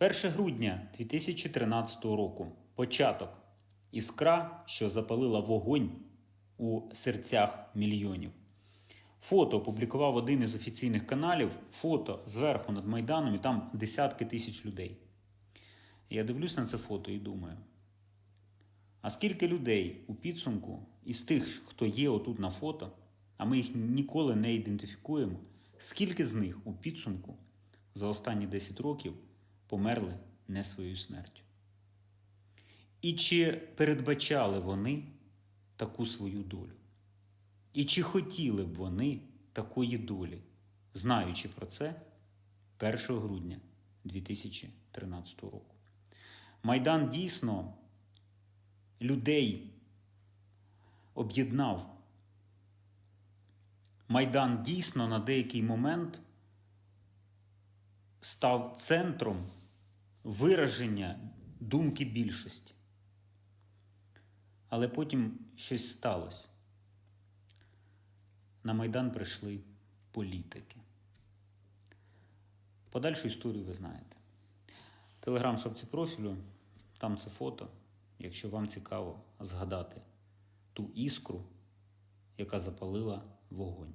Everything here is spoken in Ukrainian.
1 грудня 2013 року. Початок. Іскра, що запалила вогонь у серцях мільйонів. Фото опублікував один із офіційних каналів. Фото зверху над Майданом, і там десятки тисяч людей. Я дивлюсь на це фото і думаю: а скільки людей у підсумку із тих, хто є отут на фото, а ми їх ніколи не ідентифікуємо, скільки з них у підсумку за останні 10 років померли не своєю смертю? І чи передбачали вони таку свою долю? І чи хотіли б вони такої долі, знаючи про це 1 грудня 2013 року? Майдан дійсно людей об'єднав. Майдан дійсно на деякий момент став центром вираження думки більшості. Але потім щось сталося. На Майдан прийшли політики. Подальшу історію ви знаєте. Телеграм шапці профілю, там це фото, якщо вам цікаво згадати ту іскру, яка запалила вогонь.